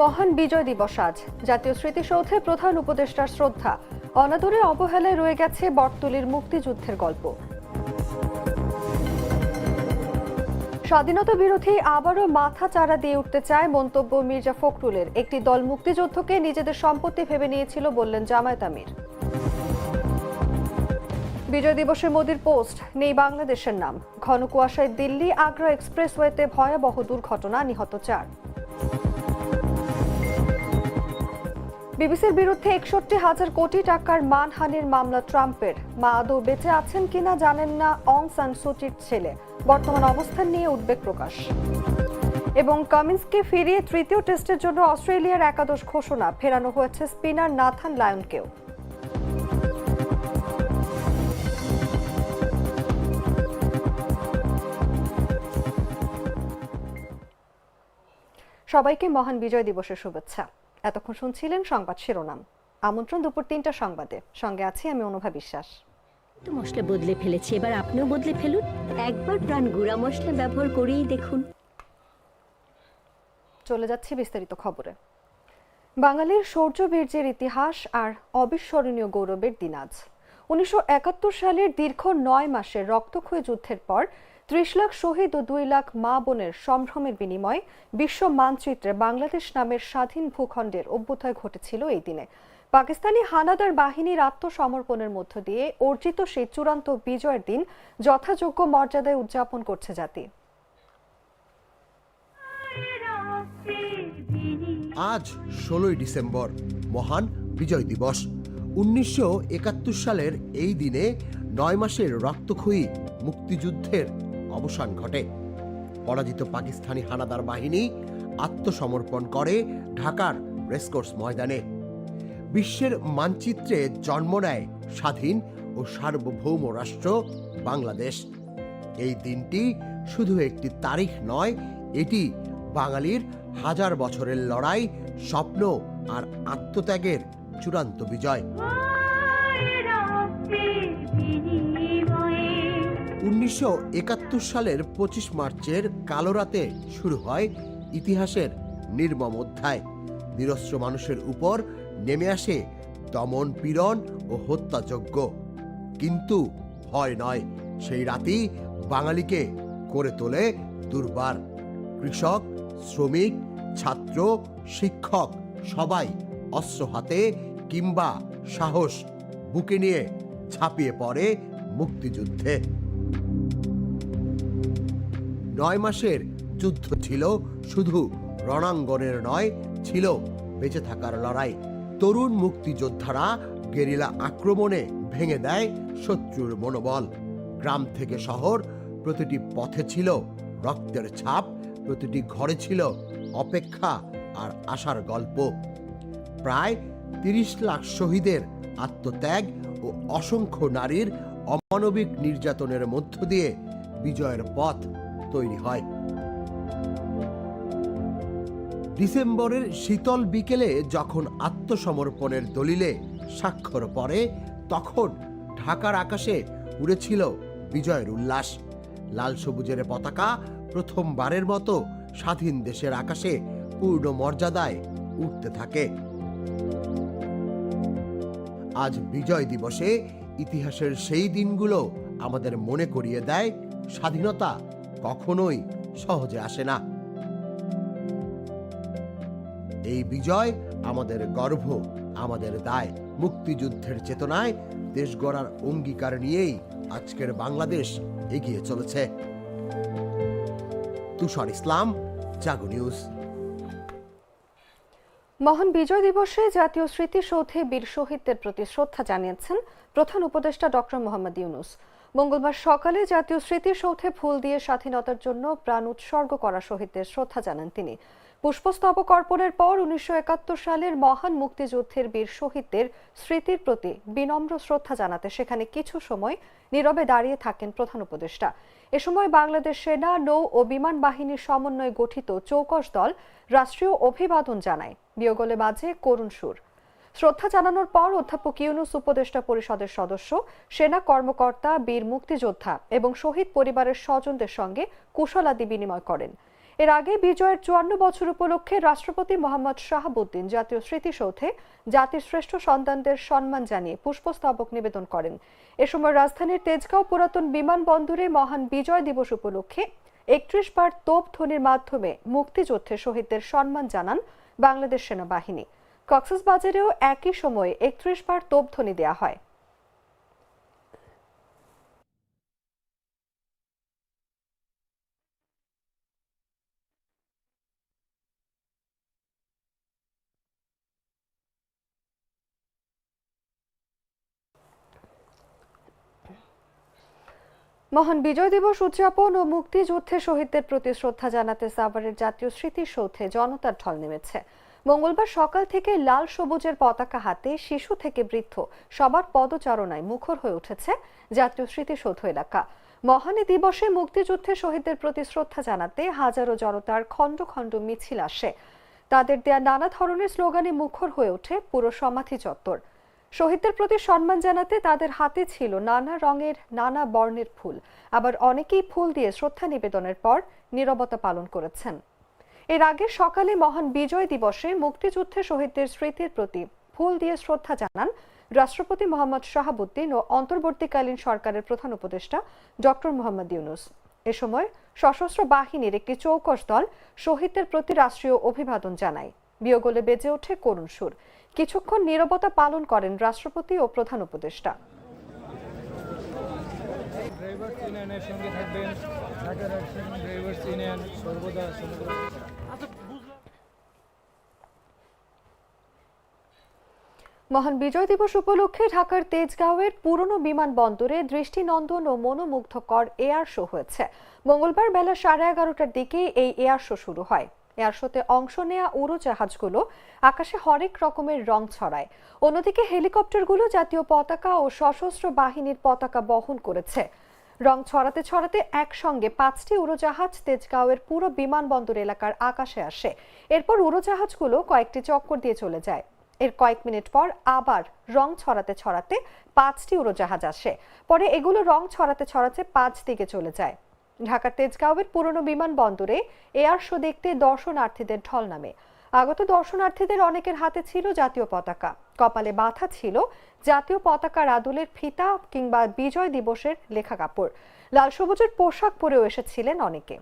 মহান বিজয় দিবস আজ। জাতীয় স্মৃতিসৌধে প্রধান উপদেষ্টার শ্রদ্ধা। অনাদরে অবহেলায় রয়ে গেছে বটতলির মুক্তিযুদ্ধের গল্প। স্বাধীনতা বিরোধী আবারও মাথা চারা দিয়ে উঠতে চায় মন্তব্য মির্জা ফখরুলের। একটি দল মুক্তিযুদ্ধকে নিজেদের সম্পত্তি ভেবে নিয়েছিল বললেন জামায়াত আমির। বিজয় দিবসে মোদির পোস্ট, নেই বাংলাদেশের নাম। ঘন কুয়াশায় দিল্লি আগ্রা এক্সপ্রেসওয়েতে ভয়াবহ দুর্ঘটনা, নিহত চার। বিবিসির বিরুদ্ধে একষট্টি হাজার কোটি টাকার মানহানির মামলা ট্রাম্পের। মা আদৌ বেঁচে আছেন কিনা জানেন না অং সান সুচির ছেলে। বর্তমান অবস্থান নিয়ে উদ্বেগ প্রকাশ। এবং কামিন্সকে ফিরিয়ে তৃতীয় টেস্টের জন্য অস্ট্রেলিয়ার একাদশ ঘোষণা। ফেরানো হয়েছে স্পিনার নাথান লায়নকেও। সবাইকে মহান বিজয় দিবসের শুভেচ্ছা। এতক্ষণ শুনছিলেন সংবাদ শিরোনাম। আমন্ত্রণ দুপুর তিনটা সংবাদে। সঙ্গে আছি আমি অনুভা বিশ্বাস। তো মশলা বদলে ফেলেছি এবার আপনিও বদলে ফেলুন। একবার প্রাণ গুঁড়া মশলা ব্যবহার করেই দেখুন। চলে যাচ্ছি বিস্তারিত খবরে। বাঙালির শৌর্য বীর্যের ইতিহাস আর অবিস্মরণীয় গৌরবের দিন আজ। উনিশশো একাত্তর সালের দীর্ঘ নয় মাসের রক্তক্ষয়ী যুদ্ধের পর ত্রিশ লাখ শহীদ ও দুই লাখ মা বোনের সম্ভ্রমের বিনিময়ে বিশ্ব মানচিত্রে বাংলাদেশ নামের স্বাধীন ভূখণ্ডের অভ্যুদয় ঘটেছিল এই দিনে। পাকিস্তানি হানাদার বাহিনীর আত্মসমর্পণের মধ্য দিয়ে অর্জিত সেই চূড়ান্ত বিজয়ের দিন যথাযোগ্য মর্যাদায় উদযাপন করছে জাতি। আজ ষোলোই ডিসেম্বর, মহান বিজয় দিবস। উনিশশো একাত্তর সালের এই দিনে নয় মাসের রক্তক্ষয়ী মুক্তিযুদ্ধের অবসান ঘটে। পরাজিত পাকিস্তানি হানাদার বাহিনী আত্মসমর্পণ করে ঢাকার রেসকোর্স ময়দানে। বিশ্বের মানচিত্রে জন্ম নেয় স্বাধীন ও সার্বভৌম রাষ্ট্র বাংলাদেশ। এই দিনটি শুধু একটি তারিখ নয়, এটি বাঙালির হাজার বছরের লড়াই, স্বপ্ন আর আত্মত্যাগের চূড়ান্ত বিজয়। উনিশশো একাত্তর সালের পঁচিশ মার্চের কালো রাতে শুরু হয় ইতিহাসের নির্মম অধ্যায়। নিরস্ত্র মানুষের উপর নেমে আসে দমন পীড়ন ও হত্যাযজ্ঞ। কিন্তু ভয় নয়, সেই রাতেই বাঙালিকে করে তোলে দুর্বার। কৃষক, শ্রমিক, ছাত্র, শিক্ষক সবাই অস্ত্র হাতে কিংবা সাহস বুকে নিয়ে ঝাঁপিয়ে পড়ে মুক্তিযুদ্ধে। নয় মাসের যুদ্ধ ছিল, শুধু রণাঙ্গনের নয়, ছিল বেঁচে থাকার লড়াই। তরুণ মুক্তিযোদ্ধারা গেরিলা আক্রমণে ভেঙে দেয় শত্রুর মনোবল। গ্রাম থেকে শহর প্রতিটি পথে ছিল রক্তের ছাপ, প্রতিটি ঘরে ছিল অপেক্ষা আর আশার গল্প। প্রায় তিরিশ লাখ শহীদের আত্মত্যাগ ও অসংখ্য নারীর অমানবিক নির্যাতনের মধ্য দিয়ে বিজয়ের পথ তৈরি হয়। ডিসেম্বরের শীতল বিকেলে যখন আত্মসমর্পণের দলিলে স্বাক্ষর পড়ে, তখন ঢাকার আকাশে উড়েছিল বিজয়ের উল্লাস। লাল সবুজের পতাকা প্রথমবারের মতো স্বাধীন দেশের আকাশে পূর্ণ মর্যাদায় উঠতে থাকে। আজ বিজয় দিবসে ইতিহাসের সেই দিনগুলো আমাদের মনে করিয়ে দেয় স্বাধীনতা কখনোই সহজে আসে না। এই বিজয় আমাদের গর্ব, আমাদের দায়। মুক্তিযুদ্ধের চেতনায় দেশ গড়ার অঙ্গীকার নিয়েই আজকের বাংলাদেশ এগিয়ে চলেছে। তুষার ইসলাম, জাগো নিউজ। মহান বিজয় দিবসে জাতীয় স্মৃতিসৌধে বীর শহীদদের প্রতি শ্রদ্ধা জানিয়েছেন প্রধান উপদেষ্টা ডক্টর মোহাম্মদ ইউনুস। মঙ্গলবার সকালে জাতীয় স্মৃতিসৌধে ফুল দিয়ে স্বাধীনতার জন্য প্রাণ উৎসর্গ করা শহীদদের শ্রদ্ধা জানান তিনি। পুষ্পস্তবক অর্পণের পর উনিশশো একাত্তর সালের মহান মুক্তিযুদ্ধের বীর শহীদদের স্মৃতির প্রতি বিনম্র শ্রদ্ধা জানাতে সেখানে কিছু সময় নীরবে দাঁড়িয়ে থাকেন প্রধান উপদেষ্টা। এ সময় বাংলাদেশ সেনা, নৌ ও বিমান বাহিনীর সমন্বয়ে গঠিত চৌকশ দল রাষ্ট্রীয় অভিবাদন জানায়। বিয়োগলে বাজে করুণ সুর। শ্রদ্ধা জানানোর পর অধ্যাপক ইউনুস উপদেষ্টা পরিষদের সদস্য, সেনা কর্মকর্তা, বীর মুক্তিযোদ্ধা এবং শহীদ পরিবারের স্বজনদের সঙ্গে কুশলাদি বিনিময় করেন। এর আগে বিজয়ের চুয়ান্ন বছর উপলক্ষে রাষ্ট্রপতি মোহাম্মদ শাহাবুদ্দিন জাতীয় স্মৃতিসৌধে জাতির শ্রেষ্ঠ সন্তানদের সম্মান জানিয়ে পুষ্পস্তবক নিবেদন করেন। এ সময় রাজধানীর তেজগাঁও পুরাতন বিমানবন্দরে মহান বিজয় দিবস উপলক্ষে একত্রিশ বার তোপ ধ্বনির মাধ্যমে মুক্তিযুদ্ধে শহীদদের সম্মান জানান বাংলাদেশ সেনাবাহিনী। কক্সবাজারেও একই সময়ে একত্রিশ বার তোপধ্বনি দেওয়া হয়। মহান বিজয় দিবস উদযাপন ও মুক্তিযুদ্ধে শহীদদের প্রতি শ্রদ্ধা জানাতে সাভারের জাতীয় স্মৃতিসৌধে জনতার ঢল নেমেছে। মঙ্গলবার সকাল থেকে লাল সবুজের পতাকা হাতে শিশু থেকে বৃদ্ধ সবার পদচারণায় মুখর হয়ে উঠেছে জাতীয় স্মৃতিসৌধ এলাকা। মহানী দিবসে মুক্তিযুদ্ধে শহীদদের প্রতি শ্রদ্ধা জানাতে হাজারো জনতার খণ্ড খণ্ড মিছিল আসে। তাদের দেয়া নানা ধরনের স্লোগানে মুখর হয়ে ওঠে পুরো সমাধি চত্বর। শহীদদের প্রতি সম্মান জানাতে তাদের হাতে ছিল নানা রঙের, নানা বর্ণের ফুল। আবার অনেকেই ফুল দিয়ে শ্রদ্ধা নিবেদনের পর নীরবতা পালন করেছেন। এর আগে সকালে মহান বিজয় দিবসে মুক্তিযুদ্ধে শহীদদের স্মৃতির প্রতি ফুল দিয়ে শ্রদ্ধা জানান রাষ্ট্রপতি মোহাম্মদ শাহাবুদ্দিন ও অন্তর্বর্তীকালীন সরকারের প্রধান উপদেষ্টা ডক্টর মোহাম্মদ ইউনুস। এ সময় সশস্ত্র বাহিনীর একটি চৌকস দল শহীদদের প্রতি রাষ্ট্রীয় অভিবাদন জানায়। বিয়োগলে বেজে ওঠে করুণ সুর। কিছুক্ষণ নীরবতা পালন করেন রাষ্ট্রপতি ও প্রধান উপদেষ্টা। সঙ্গে থাকবেন সর্বদা মহান বিজয় দিবস উপলক্ষে ঢাকার তেজগাঁওয়ের পুরনো বিমানবন্দরে দৃষ্টিনন্দন ও মনোমুগ্ধকর এয়ার শো হয়েছে। মঙ্গলবার বেলা সাড়ে এগারোটার দিকে এই এয়ার শো শুরু হয়। এয়ার শোতে অংশ নেয়া উড়োজাহাজগুলো আকাশে হরেক রকমের রং ছড়ায়। অন্যদিকে হেলিকপ্টারগুলো জাতীয় পতাকা ও সশস্ত্র বাহিনীর পতাকা বহন করেছে। রং ছড়াতে ছড়াতে একসঙ্গে পাঁচটি উড়োজাহাজ তেজগাঁওয়ের পুরো বিমানবন্দর এলাকার আকাশে আসে। এরপর উড়োজাহাজগুলো কয়েকটি চক্কর দিয়ে চলে যায়। এর কয়েক মিনিট পর আবার রং ছড়াতে ছড়াতে পাঁচটি উড়োজাহাজ আসে। পরে এগুলো রং ছড়াতে ছড়াতে পাঁচ দিকে চলে যায়। ঢাকার তেজগাঁওয়ের পুরনো বিমানবন্দরে এয়ার শো দেখতে দর্শনার্থীদের ঢল নামে। আগত দর্শনার্থীদের অনেকের হাতে ছিল জাতীয় পতাকা। কপালে বাঁধা ছিল জাতীয় পতাকার আদলের ফিতা কিংবা বিজয় দিবসের লেখা কাপড় লাল সবুজের পোশাক পরেও এসেছিলেন অনেকে।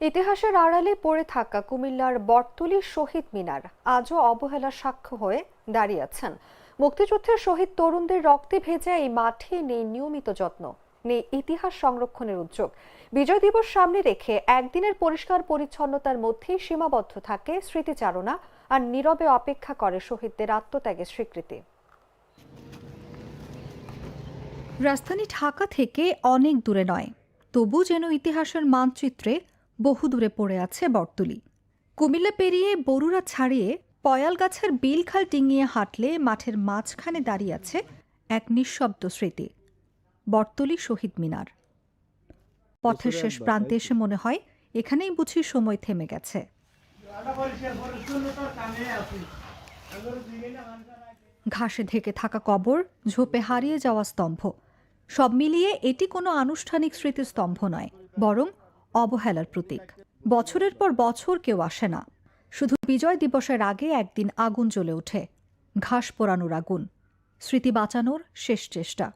ইতিহাসের আড়ালে পড়ে থাকা কুমিল্লার বটতলী শহীদ মিনার আজও অবহেলার সাক্ষ্য হয়ে দাঁড়িয়ে আছেন। মুক্তিযুদ্ধের শহীদ তরুণদের রক্তে ভেজা এই মাঠে নেই নিয়মিত যত্ন, নেই ইতিহাস সংরক্ষণের উদ্যোগ। বিজয় দিবস সামনে রেখে একদিনের পরিষ্কার পরিচ্ছন্নতার মধ্যেই সীমাবদ্ধ থাকে স্মৃতিচারণা আর নীরবে অপেক্ষা করে শহীদদের আত্মত্যাগের স্বীকৃতি। রাজধানী ঢাকা থেকে অনেক দূরে নয় তবু যেন ইতিহাসের মানচিত্রে বহু দূরে পড়ে আছে বটতলি। কুমিল্লা পেরিয়ে বরুড়া ছাড়িয়ে পয়াল গাছের বিলখাল ডিঙিয়ে হাঁটলে মাঠের মাঝখানে দাঁড়িয়ে আছে এক নিঃশব্দ স্মৃতি বটতলি শহীদ মিনার। পথের শেষ প্রান্তে এসে মনে হয় এখানেই বুঝি সময় থেমে গেছে। ঘাসে ঢেকে থাকা কবর ঝোপে হারিয়ে যাওয়া স্তম্ভ সব মিলিয়ে এটি কোনো আনুষ্ঠানিক স্মৃতিস্তম্ভ নয় বরং অবহেলার প্রতীক। বছরের পর বছর কেউ আসে না। শুধু বিজয় দিবসের আগে একদিন আগুন জ্বলে ওঠে। ঘাস পোড়ানোর আগুন। স্মৃতি বাঁচানোর শেষ চেষ্টা।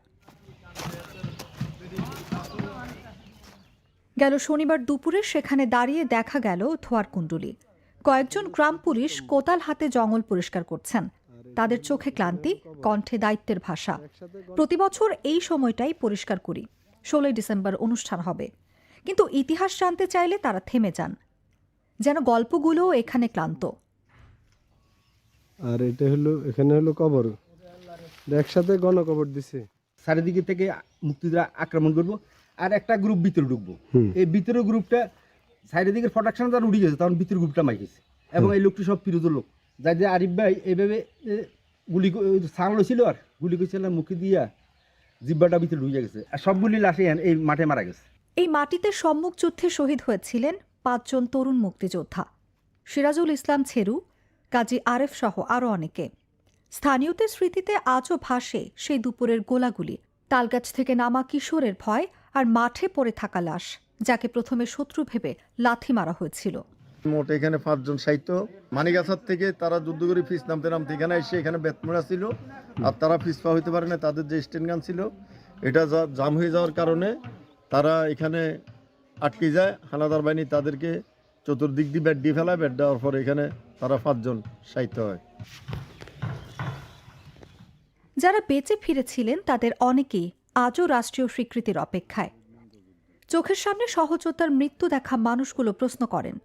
গেল শনিবার দুপুরে সেখানে দাঁড়িয়ে দেখা গেল ধোয়ার কুণ্ডুলি। কয়েকজন গ্রাম পুলিশ কোতাল হাতে জঙ্গল পরিষ্কার করছেন। তাদের চোখে ক্লান্তি, কণ্ঠে দায়িত্বের ভাষা। প্রতিবছর এই সময়টাই পরিষ্কার করি। ষোলোই ডিসেম্বর অনুষ্ঠান হবে। কিন্তু ইতিহাস জানতে চাইলে তারা থেমে যান। যেন গল্পগুলো এখানে ক্লান্ত। আর এটা হলো এখানে হলো কবর। একসাথে গণকবর দিছে। চারিদিকে থেকে মুক্তিযোদ্ধা আক্রমণ করব আর একটা গ্রুপ ভিতরে ঢুকবো। এই ভিতরের গ্রুপটা সাইডের দিকে প্রোডাকশন যারা উঠে গেছে তখন ভিতরের গ্রুপটা মাইকেছে এবং এই লোকটি সব ফিরোজের লোক। যাই যে আরিফ ভাই এইভাবে গুলি সাউন্ড ছিল আর? গুলি করছিল মুখে দিয়া জিব্বাটা ভিতরে ঢুকে গেছে। আর সবগুলি লাশে এই মাঠে মারা গেছে। এই মাটিতে সম্মুখ যুদ্ধে শহীদ হয়েছিলেন পাঁচজন তরুণ মুক্তিযোদ্ধা। সিরাজুল ইসলাম ছেরু, কাজী আরেফ সহ আরও অনেকে। স্থানীয়দের স্মৃতিতে আজও ভাসে সেই দুপুরের গোলাগুলি। তালগাছ থেকে নামা কিশোরের ভয় আর মাঠে পড়ে থাকা লাশ, যাকে প্রথমে শত্রু ভেবে লাথি মারা হয়েছিল। মোট এখানে পাঁচজন সাহিত্য। মানিগাছার থেকে তারা যুদ্ধ ফিস নামতে নামতে এখানে এসে এখানে বেতমোড়া ছিল। আর তারা ফিস পা হইতে পারে না, তাদের যে স্টেন গান ছিল, এটা জাম হয়ে যাওয়ার কারণে তারা এখানে আটকে যায়, হানাদার বাহিনী তাদেরকে চতুর্দিক দিয়ে ব্যাট দিয়ে ফেলায়। ব্যাট দেওয়ার পর এখানে তারা পাঁচজন সাহিত্য হয়। যারা বেঁচে ফিরেছিলেন তাদের অনেকেই আজও রাষ্ট্রীয় স্বীকৃতির অপেক্ষায়। চোখের সামনে সহযোদ্ধার মৃত্যু দেখা মানুষগুলো প্রশ্ন করেন,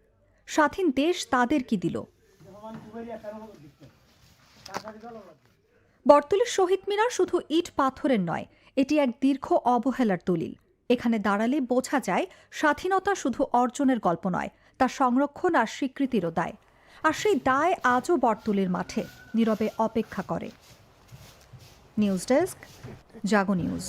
স্বাধীন দেশ তাদের কি দিল? বর্তলির শহীদ মিনার শুধু ইট পাথরের নয়, এটি এক দীর্ঘ অবহেলার দলিল। এখানে দাঁড়ালে বোঝা যায় স্বাধীনতা শুধু অর্জনের গল্প নয় তা সংরক্ষণ আর স্বীকৃতিরও দায়। আর সেই দায় আজও বর্তলির মাঠে নীরবে অপেক্ষা করে। News desk Jago news.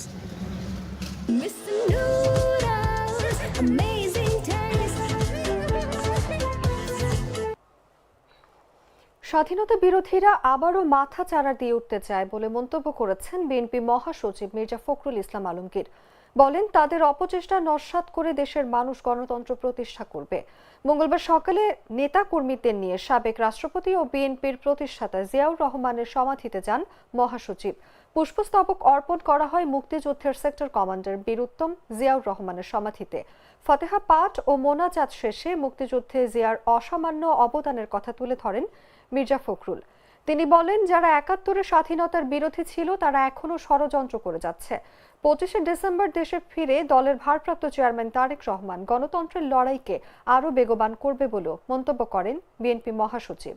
স্বাধীনতা বিরোধীরা আবারও মাথা চারা দিয়ে উঠতে চায় বলে মন্তব্য করেছেন বিএনপি মহাসচিব মির্জা ফখরুল ইসলাম আলমগীর। বলেন, তাদের অপচেষ্টা নস্বাত করে দেশের মানুষ গণতন্ত্র প্রতিষ্ঠা করবে। মঙ্গলবার সকালে নেতা কর্মীদের নিয়ে সাবেক রাষ্ট্রপতি ও বিএনপির প্রতিষ্ঠাতা জিয়াউর রহমানের সমাধিতে যান মহাসচিব। পুষ্পস্তবক অর্পণ করা হয় মুক্তিযুদ্ধের সেক্টর কমান্ডার বীরুত্তম জিয়াউর রহমানের সমাধিতে। ফতেহা পাঠ ও মোনাজাত শেষে মুক্তিযুদ্ধে জিয়ার অসামান্য অবদানের কথা তুলে ধরেন মির্জা ফখরুল। তিনি বলেন, যারা একাত্তরের স্বাধীনতার বিরোধী ছিল, তারা এখনও ষড়যন্ত্র করে যাচ্ছে। পঁচিশে ডিসেম্বর দেশে ফিরে দলের ভারপ্রাপ্ত চেয়ারম্যান তারেক রহমান গণতন্ত্রের লড়াইকে আরও বেগবান করবে বলেও মন্তব্য করেন বিএনপি মহাসচিব।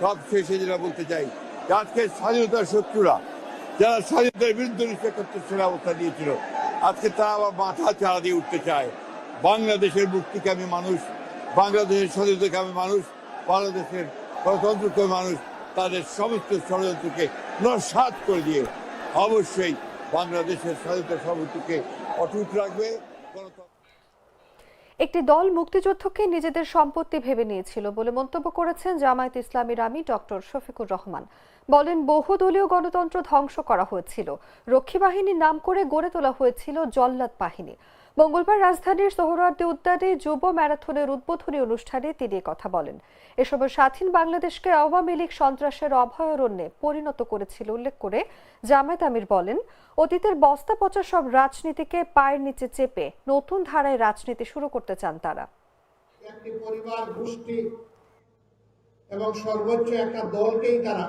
সব শেষে যেটা বলতে চাই আজকে স্বাধীনতার শত্রুরা, যারা স্বাধীনতার বিরুদ্ধে একাত্তর অবস্থা নিয়েছিল, আজকে তারা আবার মাথা চাড়া দিয়ে উঠতে চায়। বাংলাদেশের মুক্তিকামী মানুষ, বাংলাদেশের স্বাধীনতাকামী মানুষ বাংলাদেশের গণতন্ত্রকামী মানুষ তাদের সমস্ত ষড়যন্ত্রকে নস্বাত করে দিয়ে অবশ্যই বাংলাদেশের স্বাধীনতা সমিতিকে অটুট রাখবে। একটি দল মুক্তিযুদ্ধকে নিজেদের সম্পত্তি ভেবে নিয়েছিল বলে মন্তব্য করেছেন জামায়াত ইসলামীর আমির ডক্টর শফিকুর রহমান। বলেন, বহুদলীয় গণতন্ত্র ধ্বংস করা হয়েছিল। রক্ষী বাহিনীর নাম করে গড়ে তোলা হয়েছিল জল্লাদ বাহিনী। মঙ্গলবার রাজধানীর সোহরাওয়ার্দী উদ্যানে যুব ম্যারাথনের উদ্বোধনী অনুষ্ঠানে তিনি কথা বলেন। এসব স্বাধীন বাংলাদেশকে আওয়ামী লীগ সন্ত্রাসের অভয়ারণ্যে পরিণত করেছিল উল্লেখ করে জামায়াত আমির বলেন, অতীতের বস্তা পচা সব রাজনীতিকে পায়ের নিচে চেপে নতুন ধারায় রাজনীতি শুরু করতে চান তারা। একটি পরিবার গোষ্ঠী এবং সর্বোচ্চ একটা দলকেই তারা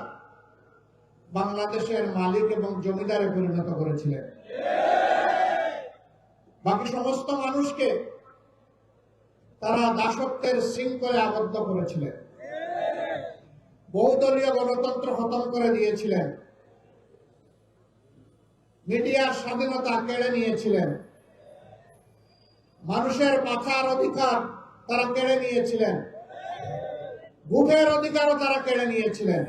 বাংলাদেশের মালিক এবং জমিদারে পরিণত করেছিলেন। বাকি সমস্ত মানুষকে তারা দাসত্বের শৃঙ্খলে আবদ্ধ করেছিলেন। বহুদলীয় গণতন্ত্র খতম করে দিয়েছিলেন। মিডিয়ার স্বাধীনতা কেড়ে নিয়েছিলেন। মানুষের বাঁচার অধিকার তারা কেড়ে নিয়েছিলেন। ভোটের অধিকারও তারা কেড়ে নিয়েছিলেন।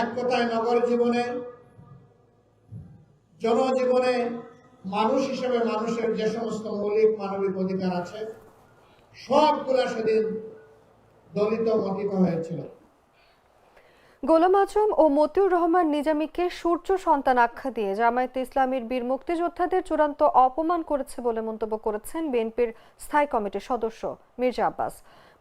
এক কথায় নগর জীবনে জনজীবনে মানুষ হিসেবে মানুষের যে সমস্ত মৌলিক মানবিক অধিকার আছে, সবগুলা সেদিন দলিত মতিত হয়েছিল। গোলাম আজম ও মতিউর রহমান নিজামীকে সূর্য সন্তান আখ্যা দিয়ে জামায়াত ইসলামীর বীর মুক্তিযোদ্ধাদের চূড়ান্ত অপমান করেছে বলে মন্তব্য করেছেন বিএনপির স্থায়ী কমিটির সদস্য মির্জা আব্বাস।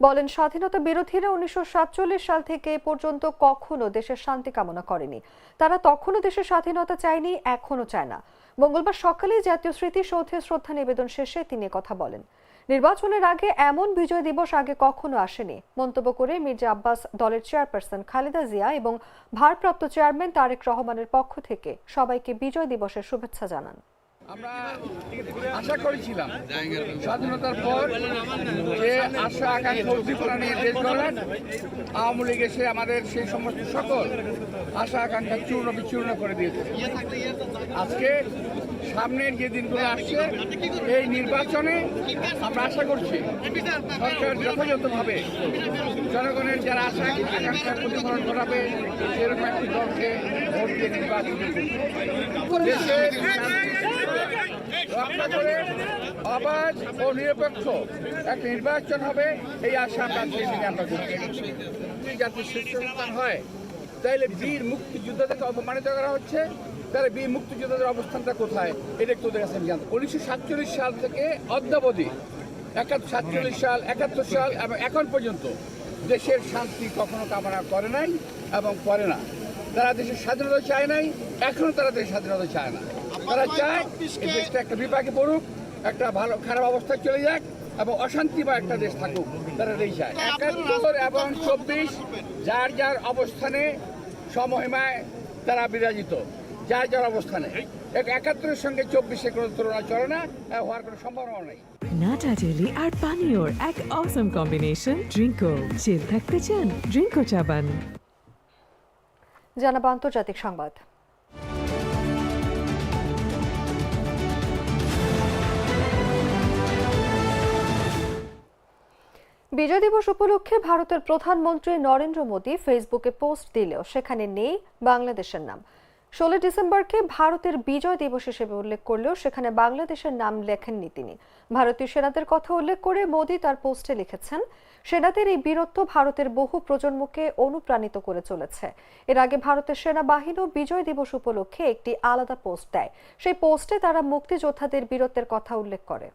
বলেন, স্বাধীনতা বিরোধীরা উনিশশো সাতচল্লিশ সাল থেকে পর্যন্ত কখনো দেশের শান্তি কামনা করেনি। তারা তখনও দেশের স্বাধীনতা চায়নি এখনও চায় না। মঙ্গলবার সকালে জাতীয় স্মৃতিসৌধে শ্রদ্ধা নিবেদন শেষে তিনি কথা বলেন। নির্বাচনের আগে এমন বিজয় দিবস আগে কখনো আসেনি। মন্তব্য করে মির্জা আব্বাস দলের চেয়ারপারসন খালেদা জিয়া এবং ভারপ্রাপ্ত চেয়ারম্যান তারেক রহমানের পক্ষ থেকে সবাইকে বিজয় দিবসের শুভেচ্ছা জানান। আমরা আশা করেছিলাম স্বাধীনতার পর যে আশা আকাঙ্ক্ষা উদ্দীপনা নিয়ে দেশ গড়েন আওয়ামী লীগ এসে আমাদের সেই সমস্ত সকল আশা আকাঙ্ক্ষা চূর্ণ বিচূর্ণ করে দিয়েছে। আজকে সামনের যে দিনগুলো আসছে, এই নির্বাচনে আমরা আশা করছি সরকার যথাযথভাবে জনগণের যারা আশা আকাঙ্ক্ষা প্রতিফলন ঘটাবে, সেরকম একটি দলকে ভোট দিয়ে নির্বাচন দেশের রক্ষা করে অবাধ ও নিরপেক্ষ একটা নির্বাচন হবে, এই আশা আমরা আমরা করছি। জাতির শীর্ষ সন্তান হয়, তাইলে বীর মুক্তিযোদ্ধাদেরকে অপমানিত করা হচ্ছে, তাহলে বীর মুক্তিযোদ্ধাদের অবস্থানটা কোথায়? এটা একটু ওদের কাছে জানতে উনিশশো সাতচল্লিশ সাল থেকে অদ্যাবধি একাত্তর সাতচল্লিশ সাল, একাত্তর সাল এবং এখন পর্যন্ত দেশের শান্তি কখনো কামনা করে নাই এবং করে না। তারা দেশের স্বাধীনতা চায় নাই, এখনও তারা দেশের স্বাধীনতা চায় না। তারা চায় দেশটা একটা বিপাকে পড়ুক একটা ভালো খারাপ অবস্থায় চলে যাক এবং অশান্তি বা একটা দেশ থাকুক তারা এই চায় একাত্তর এবং চব্বিশ যার যার অবস্থানে সমহিমায় তারা বিরাজিত যার যার অবস্থানে। এক- একাত্তরের সঙ্গে চব্বিশে কোনো তুলনা চলে না হওয়ার কোনো সম্ভাবনা নেই। নাটা জেলি আর পানীয়র এক অসম কম্বিনেশন ড্রিঙ্কো চিল থাকতে চান ড্রিঙ্কো চাবান জানাব আন্তর্জাতিক সংবাদ। বিজয় দিবস উপলক্ষে ভারতের প্রধানমন্ত্রী নরেন্দ্র মোদী ফেসবুকে পোস্ট দিলেও সেখানে নেই বাংলাদেশের নাম। ষোলো ডিসেম্বরকে ভারতের বিজয় দিবস হিসেবে উল্লেখ করলেও সেখানে বাংলাদেশের নাম লেখেননি তিনি। ভারতীয় সেনাদের কথা উল্লেখ করে মোদী তার পোস্টে লিখেছেন, সেনাদের এই বীরত্ব ভারতের বহু প্রজন্মকে অনুপ্রাণিত করে চলেছে। এর আগে ভারতের সেনাবাহিনীও বিজয় দিবস উপলক্ষে একটি আলাদা পোস্ট দেয়। সেই পোস্টে তারা মুক্তিযোদ্ধাদের বীরত্বের কথা উল্লেখ করে।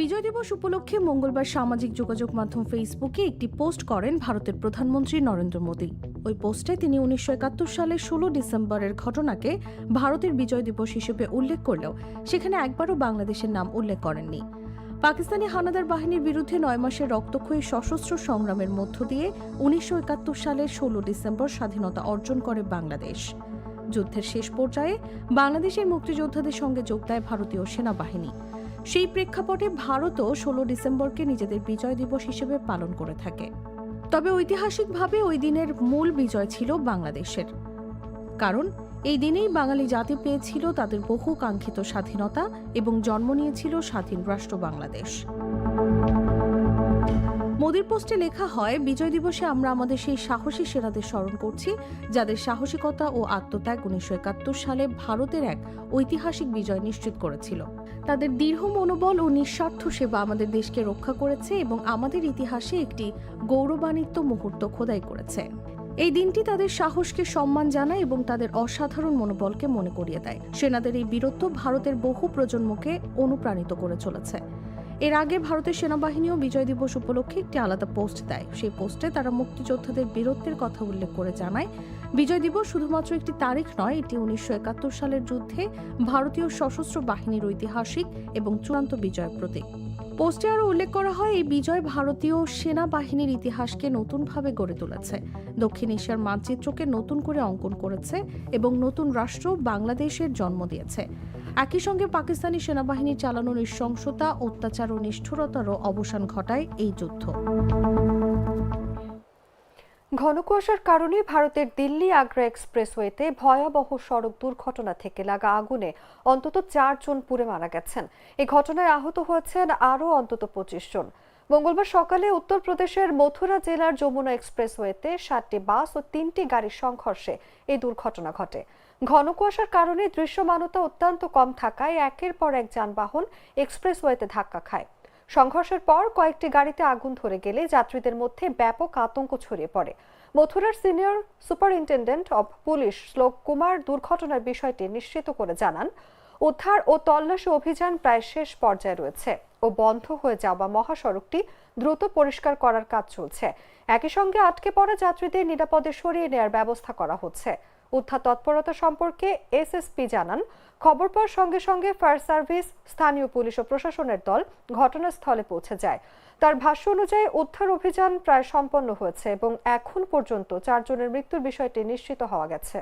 বিজয় দিবস উপলক্ষে মঙ্গলবার সামাজিক যোগাযোগ মাধ্যম ফেসবুকে একটি পোস্ট করেন ভারতের প্রধানমন্ত্রী নরেন্দ্র মোদী। ওই পোস্টে তিনি উনিশশো একাত্তর সালের ষোলো ডিসেম্বরের ঘটনাকে ভারতের বিজয় দিবস হিসেবে উল্লেখ করলেও সেখানে একবারও বাংলাদেশের নাম উল্লেখ করেননি। পাকিস্তানি হানাদার বাহিনীর বিরুদ্ধে নয় মাসের রক্তক্ষয়ী সশস্ত্র সংগ্রামের মধ্য দিয়ে উনিশশো একাত্তর সালের ষোলো ডিসেম্বর স্বাধীনতা অর্জন করে বাংলাদেশ। যুদ্ধের শেষ পর্যায়ে বাংলাদেশের মুক্তিযোদ্ধাদের সঙ্গে যোগ দেয় ভারতীয় সেনাবাহিনী। সেই প্রেক্ষাপটে ভারতও ষোলো ডিসেম্বরকে নিজেদের বিজয় দিবস হিসেবে পালন করে থাকে। তবে ঐতিহাসিকভাবে ওই দিনের মূল বিজয় ছিল বাংলাদেশের। কারণ, এই দিনেই বাঙালি জাতি পেয়েছিল তাদের বহু কাঙ্ক্ষিত স্বাধীনতা এবং জন্ম নিয়েছিল স্বাধীন রাষ্ট্র বাংলাদেশ। মোদির পোস্টে লেখা হয়, বিজয় দিবসে আমরা আমাদের সেই সাহসী সেনাদের স্মরণ করছি, যাদের সাহসিকতা ও আত্মত্যাগ উনিশশো একাত্তর সালে ভারতের এক ঐতিহাসিক বিজয় নিশ্চিত করেছিল। তাদের দৃঢ় মনোবল ও নিঃস্বার্থ সেবা আমাদের দেশকে রক্ষা করেছে এবং আমাদের ইতিহাসে একটি গৌরবান্বিত মুহূর্ত খোদাই করেছে। এই দিনটি তাদের সাহসকে সম্মান জানায় এবং তাদের অসাধারণ মনোবলকে মনে করিয়ে দেয়। সেনাদের এই বীরত্ব ভারতের বহু প্রজন্মকে অনুপ্রাণিত করে চলেছে। এর আগে ভারতের সেনাবাহিনীও বিজয় দিবস উপলক্ষে একটি আলাদা পোস্ট দেয়। সেই পোস্টে তারা মুক্তিযোদ্ধাদের বীরত্বের কথা উল্লেখ করে জানায়। বিজয় দিবস শুধুমাত্র একটি তারিখ নয়, এটি উনিশশো একাত্তর সালের যুদ্ধে ভারতীয় সশস্ত্র বাহিনীর ঐতিহাসিক এবং চূড়ান্ত বিজয়ের প্রতীক। পোস্টে আরও উল্লেখ করা হয়, এই বিজয় ভারতীয় সেনাবাহিনীর ইতিহাসকে নতুনভাবে গড়ে তুলেছে। দক্ষিণ এশিয়ার মানচিত্রকে নতুন করে অঙ্কন করেছে এবং নতুন রাষ্ট্র বাংলাদেশের জন্ম দিয়েছে। একই সঙ্গে পাকিস্তানি সেনাবাহিনী চালানো নৃশংসতা, অত্যাচার ও নিষ্ঠুরতারও অবসান ঘটায় এই যুদ্ধ। ঘন কুয়াশার কারণে ভারতের দিল্লি আগ্রা এক্সপ্রেসওয়েতে ভয়াবহ সড়ক দুর্ঘটনা থেকে লাগা আগুনে অন্তত চারজন পুড়ে মারা গেছেন। এই ঘটনায় আহত হয়েছেন আরও অন্তত পঁচিশ জন। মঙ্গলবার সকালে উত্তরপ্রদেশের মথুরা জেলার যমুনা এক্সপ্রেসওয়েতে সাতটি বাস ও তিনটি গাড়ির সংঘর্ষে এই দুর্ঘটনা ঘটে। ঘন কুয়াশার কারণে দৃশ্যমানতা অত্যন্ত কম থাকায় একের পর এক যানবাহন এক্সপ্রেসওয়েতে ধাক্কা খায়। সংঘর্ষের পর কয়েকটি গাড়িতে আগুন ধরে গেলে যাত্রীদের মধ্যে ব্যাপক আতঙ্ক ছড়িয়ে পড়ে। মথুরার senior superintendent of police Shlok Kumar দুর্ঘটনার বিষয়টি নিশ্চিত করে জানান, উদ্ধার ও তল্লাশি অভিযান প্রায় শেষ পর্যায়ে রয়েছে ও বন্ধ হয়ে যাওয়া মহাসড়কটি দ্রুত পরিষ্কার করার কাজ চলছে। একই সঙ্গে আটকে পড়া যাত্রীদের নিরাপদে সরিয়ে নেওয়ার ব্যবস্থা করা হচ্ছে। উদ্ধার তৎপরতা সম্পর্কে এসএসপি জানান, খবর পাওয়ার সঙ্গে সঙ্গে ফায়ার সার্ভিস, স্থানীয় পুলিশ ও প্রশাসনের দল ঘটনাস্থলে পৌঁছে যায়। তার ভাষ্য অনুযায়ী উদ্ধার অভিযান প্রায় সম্পন্ন হয়েছে এবং এখন পর্যন্ত চারজনের মৃত্যুর বিষয়টি নিশ্চিত হওয়া গেছে।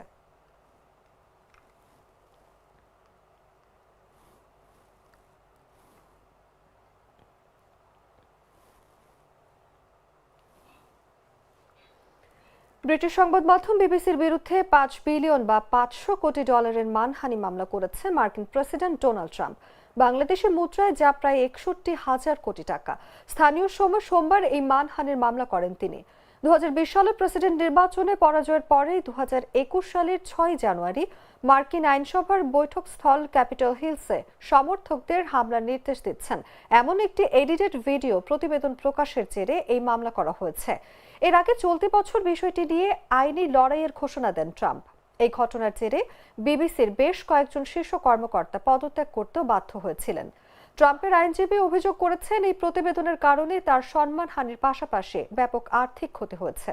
ব্রিটিশ সংবাদ মাধ্যম বিবিসির বিরুদ্ধে পাঁচ বিলিয়ন বা পাঁচশো কোটি ডলারের মানহানি মামলা করেছে মার্কিন প্রেসিডেন্ট ডোনাল্ড ট্রাম্প। বাংলাদেশের মুদ্রায় যা প্রায় একষট্টি হাজার কোটি টাকা। স্থানীয় সময় সোমবার এই মানহানির মামলা করেন তিনি। দু সালে প্রেসিডেন্ট নির্বাচনে পরাজয়ের পরে দু হাজার একুশ সালের ছয় জানুয়ারি মার্কিন আইনসভার বৈঠক স্থল ক্যাপিটাল হিলসে সমর্থকদের হামলার নির্দেশ দিচ্ছেন। এমন একটি এডিটেড ভিডিও প্রতিবেদন প্রকাশের জেরে এই মামলা করা হয়েছে। এর আগে চলতি বছর বিষয়টি নিয়ে আইনি লড়াইয়ের ঘোষণা দেন ট্রাম্প। এই ঘটনার জেরে বিবিসির বেশ কয়েকজন শীর্ষ কর্মকর্তা পদত্যাগ করতেও বাধ্য হয়েছিলেন। ট্রাম্পের আইনজীবী অভিযোগ করেছেন, এই প্রতিবেদনের কারণে তার সম্মানহানির পাশাপাশি ব্যাপক আর্থিক ক্ষতি হয়েছে।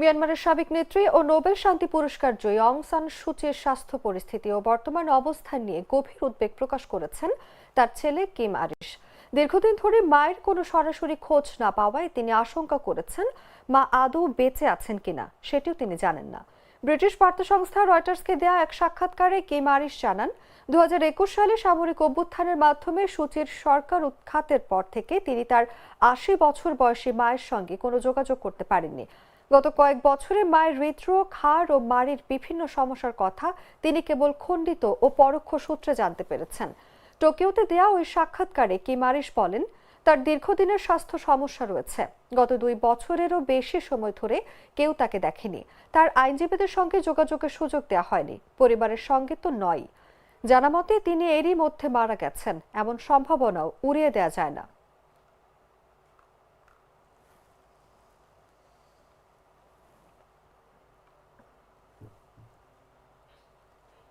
মিয়ানমারের সাবেক নেত্রী ও নোবেল শান্তি পুরস্কার জয়ী অং সান সুচির স্বাস্থ্য পরিস্থিতি ও বর্তমান অবস্থান নিয়ে গভীর উদ্বেগ প্রকাশ করেছেন তার ছেলে কিম আরিশ। দীর্ঘদিন ধরে মায়ের কোনো সরাসরি খোঁজ না পাওয়ায় তিনি আশঙ্কা করেছেন মা আদৌ বেঁচে আছেন কিনা, সেটিও তিনি জানেন না। ব্রিটিশ বার্তা সংস্থা রয়টার্সকে দেয়া এক সাক্ষাৎকারে কিম আরিশ জানান দু হাজার একুশ সালে সামরিক অভ্যুত্থানের মাধ্যমে সূচির সরকার উৎখাতের পর থেকে তিনি তার আশি বছর বয়সী মায়ের সঙ্গে কোনো যোগাযোগ করতে পারেননি। গত কয়েক বছরে মায়ের হৃদরোগ, হাড় ও মাড়ির বিভিন্ন সমস্যার কথা তিনি কেবল খণ্ডিত ও পরোক্ষ সূত্রে জানতে পেরেছেন। টোকিওতে দেয়া ওই সাক্ষাৎকারে কি কিমারিশ বলেন, তার দীর্ঘদিনের স্বাস্থ্য সমস্যা রয়েছে। গত দুই বছরেরও বেশি সময় ধরে কেউ তাকে দেখেনি। তার আইনজীবীদের সঙ্গে যোগাযোগের সুযোগ দেওয়া হয়নি। পরিবারের সঙ্গে তো নয়। জানা মতে তিনি এরই মধ্যে মারা গেছেন। এমন সম্ভাবনাও উড়িয়ে দেওয়া যায় না।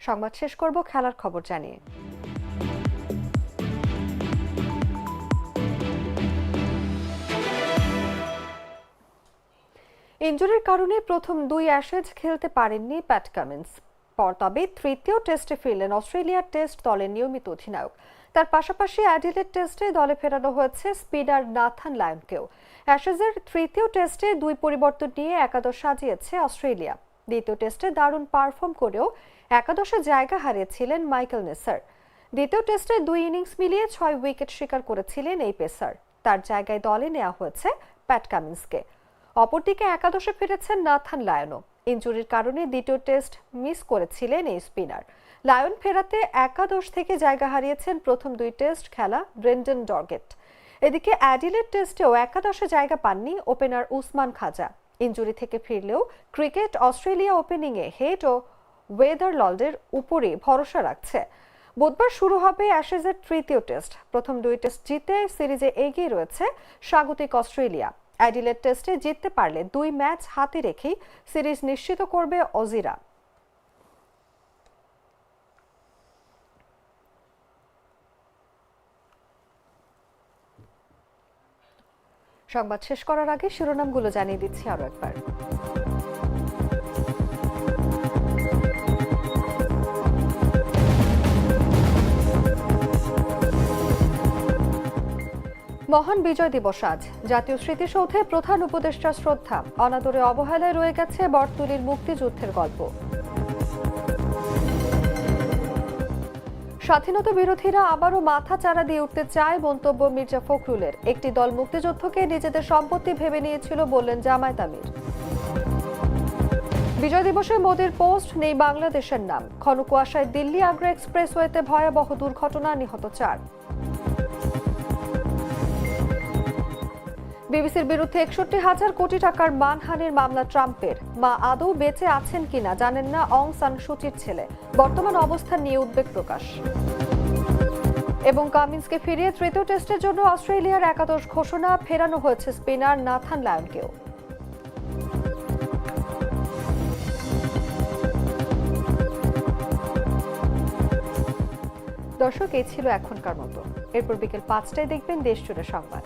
সংবাদ শেষ করব, খেলার খবর জানিয়ে। ইনজুরির কারণে প্রথম দুই অ্যাশেজ খেলতে পারেননি প্যাট কামিন্স। পর তবে তৃতীয় টেস্টে ফিরলেন অস্ট্রেলিয়ার টেস্ট দলের নিয়মিত অধিনায়ক। তার পাশাপাশি অ্যাডিলেড টেস্টে দলে ফেরানো হয়েছে স্পিনার নাথান লায়নকেও। অ্যাশেজের তৃতীয় টেস্টে দুই পরিবর্তন নিয়ে একাদশ সাজিয়েছে অস্ট্রেলিয়া। দ্বিতীয় টেস্টে দারুণ পারফর্ম করেও একাদশে জায়গা হারিয়েছিলেন মাইকেল নেসার। দ্বিতীয় টেস্টে দুই ইনিংস মিলিয়ে ছয় উইকেট শিকার করেছিলেন এই পেসার। তার জায়গায় দলে নেওয়া হয়েছে প্যাট কামিন্সকে। অপরদিকে একাদশে ফিরেছেন নাথান লায়নও। ইঞ্জুরির কারণে দ্বিতীয় টেস্ট মিস করেছিলেন এই স্পিনার। লায়ন ফেরাতে একাদশ থেকে জায়গা হারিয়েছেন প্রথম দুই টেস্ট খেলা ব্রেন্ডন ডর্গেট। এদিকে অ্যাডিলেড টেস্টেও একাদশে জায়গা পাননি ওপেনার উসমান খাজা। ইঞ্জুরি থেকে ফিরলেও ক্রিকেট অস্ট্রেলিয়া ওপেনিংয়ে হেড ও ওয়েদারলল্ডের উপরে ভরসা রাখছে। বুধবার শুরু হবে অ্যাশেজের তৃতীয় টেস্ট। প্রথম দুই টেস্ট জিতে সিরিজে এগিয়ে রয়েছে স্বাগতিক অস্ট্রেলিয়া। অ্যাডিলেড টেস্টে জিততে পারলে দুই ম্যাচ হাতে রেখেই সিরিজ নিশ্চিত করবে অজিরা। সংবাদ শেষ করার আগে শিরোনামগুলো জানিয়ে দিচ্ছি আরও একবার। মহান বিজয় দিবস আজ। জাতীয় স্মৃতিসৌধে প্রধান উপদেষ্টা শ্রদ্ধা। অনাদরে অবহেলায় রয়ে গেছে বটতলির মুক্তিযুদ্ধের গল্প। স্বাধীনতা বিরোধীরা আবারও মাথা চারা দিয়ে উঠতে চায় মন্তব্য মির্জা ফখরুলের। একটি দল মুক্তিযুদ্ধকে নিজেদের সম্পত্তি ভেবে নিয়েছিল বললেন জামায়াত আমির। বিজয় দিবসে মোদীর পোস্ট নেই বাংলাদেশের নাম। ঘন কুয়াশায় দিল্লি আগ্রা এক্সপ্রেসওয়েতে ভয়াবহ দুর্ঘটনা নিহত চার। বিবিসির বিরুদ্ধে একষট্টি হাজার কোটি টাকার মানহানির মামলা ট্রাম্পের। মা আদৌ বেঁচে আছেন কিনা জানেন না অং সান সুচির ছেলে। বর্তমান অবস্থান নিয়ে উদ্বেগ প্রকাশ। এবং কামিন্সকে ফিরিয়ে তৃতীয় টেস্টের জন্য অস্ট্রেলিয়ার একাদশ ঘোষণা, ফেরানো হয়েছে স্পিনার নাথান লায়নকেও। দর্শক, এই ছিল এখনকার মতো। এরপর বিকেল পাঁচটায় দেখবেন দেশ জুড়ে সংবাদ।